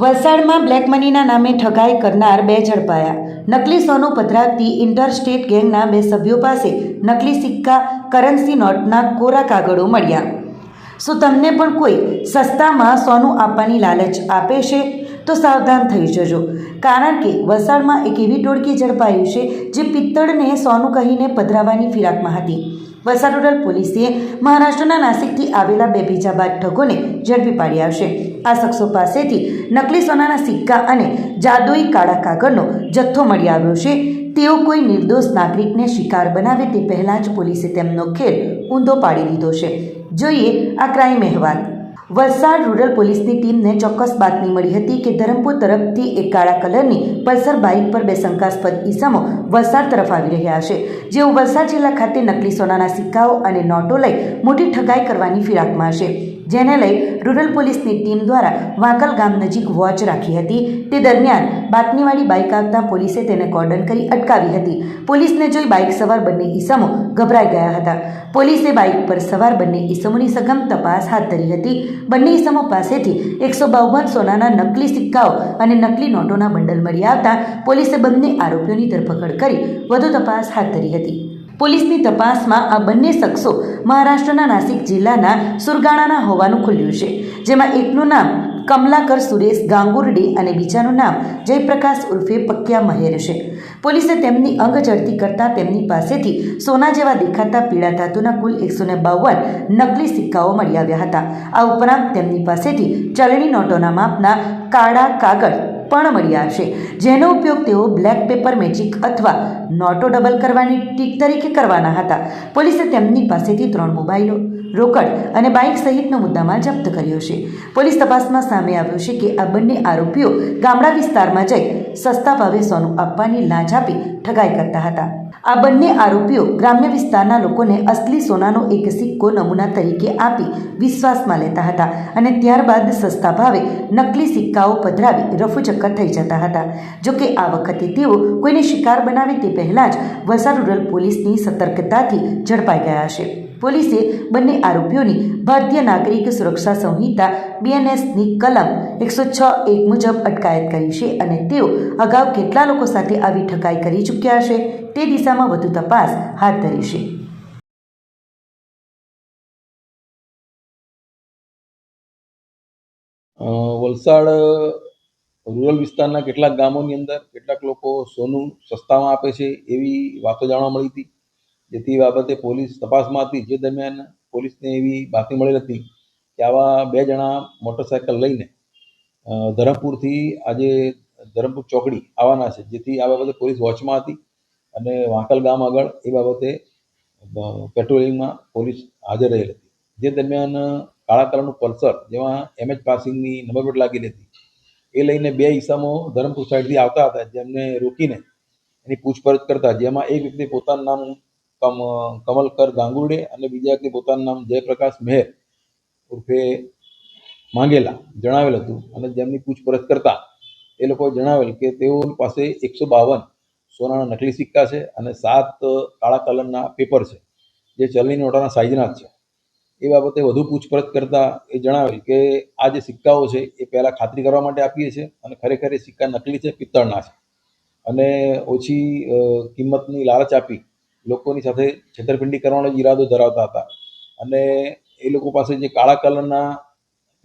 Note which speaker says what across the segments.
Speaker 1: વલસાડમાં બ્લેક મનીના નામે ઠગાઈ કરનાર બે ઝડપાયા. નકલી સોનું પધરાવતી ઇન્ટરસ્ટેટ ગેંગના બે સભ્યો પાસે નકલી સિક્કા, કરન્સી નોટના કોરા કાગળો મળ્યા. શું તમને પણ કોઈ સસ્તામાં સોનું આપવાની લાલચ આપે છે? તો સાવધાન થઈ જજો. કારણ કે વલસાડમાં એક એવી ટોળકી ઝડપાયું છે જે પિત્તળને સોનું કહીને પધરાવવાની ફિરાકમાં હતી. વલસાડ રૂરલ પોલીસે મહારાષ્ટ્રના નાસિકથી આવેલા બે બીજા બાદ ઠગોને ઝડપી પાડ્યા છે આ શખ્સો પાસેથી નકલી સોનાના સિક્કા અને જાદુઈ કાળા કાગળનો જથ્થો મળી આવ્યો છે. તેઓ કોઈ નિર્દોષ નાગરિકને શિકાર બનાવે તે પહેલાં જ પોલીસે તેમનો ખેલ ઊંધો પાડી દીધો છે. જોઈએ આ ક્રાઇમ અહેવાલ. વલસાડ રૂરલ પોલીસની ટીમને ચોક્કસ બાતમી મળી હતી કે ધરમપુર તરફથી એક કાળા કલરની પલ્સર બાઇક પર બે શંકાસ્પદ ઈસમો વલસાડ તરફ આવી રહ્યા છે, જેઓ વલસાડ જિલ્લા ખાતે નકલી સોનાના સિક્કાઓ અને નોટો લઈ મોટી ઠગાઈ કરવાની ફિરાકમાં છે. જેને લઈ રૂરલ પોલીસની ટીમ દ્વારા વાંકલ ગામ નજીક વોચ રાખી હતી. તે દરમિયાન બાતમીવાળી બાઇક આવતા પોલીસે તેને કોર્ડન કરી અટકાવી હતી. પોલીસને જોઈ બાઇક સવાર બંને ઈસમો ગભરાઈ ગયા હતા. પોલીસે બાઇક પર સવાર બંને ઈસમોની સઘન તપાસ હાથ ધરી હતી. બંને ઈસમો પાસેથી એકસો બાવન સોનાના નકલી સિક્કાઓ અને નકલી નોટોના બંડલ મળી આવતા પોલીસે બંને આરોપીઓની ધરપકડ કરી વધુ તપાસ હાથ ધરી હતી. પોલીસની તપાસમાં આ બંને શખ્સો મહારાષ્ટ્રના નાસિક જિલ્લાના સુરગાણાના હોવાનું ખુલ્યું છે, જેમાં એકનું નામ કમલાકર સુરેશ ગાંગુરડી અને બીજાનું નામ જયપ્રકાશ ઉર્ફે પક્યા મહેર છે. પોલીસે તેમની અંગ ઝડતી કરતાં તેમની પાસેથી સોના જેવા દેખાતા પીળા ધાતુના કુલ એકસો ને બાવન નકલી સિક્કાઓ મળી આવ્યા હતા. આ ઉપરાંત તેમની પાસેથી ચલણી નોટોના માપના કાળા કાગળ પણ મળ્યા છે જેનો ઉપયોગ તેઓ બ્લેક પેપર મેજિક અથવા નોટો ડબલ કરવાની ટીક તરીકે કરવાના હતા. પોલીસે તેમની પાસેથી ત્રણ મોબાઈલો, રોકડ અને બાઇક સહિતનો મુદ્દામાલ જપ્ત કર્યો છે. પોલીસ તપાસમાં સામે આવ્યું છે કે આ બંને આરોપીઓ ગામડા વિસ્તારમાં જઈ સસ્તા ભાવે સોનું આપવાની લાંચ આપી ઠગાઈ કરતા હતા. આ બંને આરોપીઓ ગ્રામ્ય વિસ્તારના લોકોને અસલી સોનાનો એક સિક્કો નમૂના તરીકે આપી વિશ્વાસમાં લેતા હતા અને ત્યારબાદ સસ્તા ભાવે નકલી સિક્કાઓ પધરાવી રફુચક્કર થઈ જતા હતા. જોકે આ વખતે તેઓ કોઈને શિકાર બનાવે તે પહેલાં જ વલસાડ રૂરલ પોલીસની સતર્કતાથી ઝડપાઈ ગયા છે પોલીસે બંને આરોપીઓની ભારતીય નાગરિક સુરક્ષા સંહિતા બીએનએસની કલમ એકસો છ એક મુજબ અટકાયત કરી છે અને તેઓ અગાઉ કેટલા લોકો સાથે આવી ઠકાઈ કરી ચૂક્યા છે તે દિશામાં વધુ તપાસ હાથ ધરી છે.
Speaker 2: વલસાડ રૂરલ વિસ્તારના કેટલાક ગામોની અંદર કેટલાક લોકો સોનું સસ્તામાં આપે છે એવી વાતો જાણવા મળી હતી. જેથી બાબતે પોલીસ તપાસમાં હતી જે દરમિયાન પોલીસને એવી બાતમી મળેલ હતી કે આવા બે જણા મોટરસાયકલ લઈને ધરમપુરથી આજે ધરમપુર ચોકડી આવવાના છે. જેથી આ બાબતે પોલીસ વોચમાં હતી અને વાંકલ ગામ આગળ એ બાબતે પેટ્રોલિંગમાં પોલીસ હાજર રહેલ હતી. જે દરમિયાન કાળા કલરનું પલ્સર જેમાં એમએચ પાસિંગની નંબર પ્લેટ લાગેલી હતી, એ લઈને બે ઈસમો ધરમપુર સાઈડથી આવતા હતા. જેમને રોકીને એની પૂછપરછ કરતા જેમાં એક વ્યક્તિ પોતાનું નામ કમલકર ગાંગુડે અને બીજા કે પોતાનું નામ જયપ્રકાશ મહેર ઉર્ફે માંગેલા જણાવેલ હતું અને જેમની પૂછપરછ કરતા એ લોકોએ જણાવેલ કે તેઓ પાસે એકસો બાવન સોનાના નકલી સિક્કા છે અને સાત કાળા કલરના પેપર છે, જે ચલણી નોટાના સાઇઝના જ છે. એ બાબતે વધુ પૂછપરછ કરતા એ જણાવેલ કે આ જે સિક્કાઓ છે એ પહેલાં ખાતરી કરવા માટે આપીએ છીએ અને ખરેખર એ સિક્કા નકલી છે પિત્તળના છે. અને ઓછી કિંમતની લાલચ આપી લોકોની સાથે છેતરપિંડી કરવાનો જ ઈરાદો ધરાવતા હતા. અને એ લોકો પાસે જે કાળા કલરના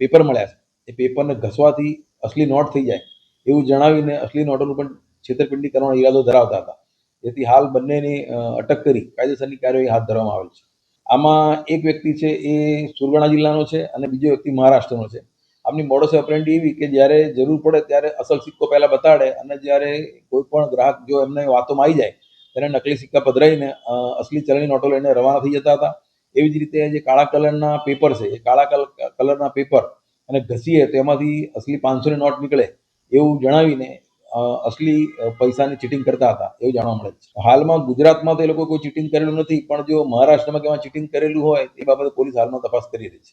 Speaker 2: પેપર મળ્યા છે, એ પેપરને ઘસવાથી અસલી નોટ થઈ જાય એવું જણાવીને અસલી નોટોનું પણ છેતરપિંડી કરવાનો ઈરાદો ધરાવતા હતા. જેથી હાલ બંનેની અટક કરી કાયદેસરની કાર્યવાહી હાથ ધરવામાં આવેલ છે. આમાં એક વ્યક્તિ છે એ સુરગણા જિલ્લાનો છે અને બીજો વ્યક્તિ મહારાષ્ટ્રનો છે. આમની મોડસ ઓપરેન્ડી એવી કે જ્યારે જરૂર પડે ત્યારે અસલ સિક્કો પહેલાં બતાડે અને જ્યારે કોઈ પણ ગ્રાહક જો એમને વાતોમાં આવી જાય ત્યારે નકલી સિક્કા પધરાઈને અસલી ચલણી નોટો લઈને રવાના થઈ જતા હતા. એવી જ રીતે જે કાળા કલરના પેપર છે, એ કાળા કલ, કલરના પેપર અને ઘસીએ તો એમાંથી અસલી પાંચસોની નોટ નીકળે એવું જણાવીને અસલી પૈસાની ચીટિંગ કરતા હતા. એવું જાણવા મળે છે. હાલમાં ગુજરાતમાં તો એ લોકો કોઈ ચીટિંગ કરેલું નથી, પણ જો મહારાષ્ટ્રમાં કે ચીટિંગ કરેલું હોય એ બાબતે પોલીસ હાલમાં તપાસ કરી રહી છે.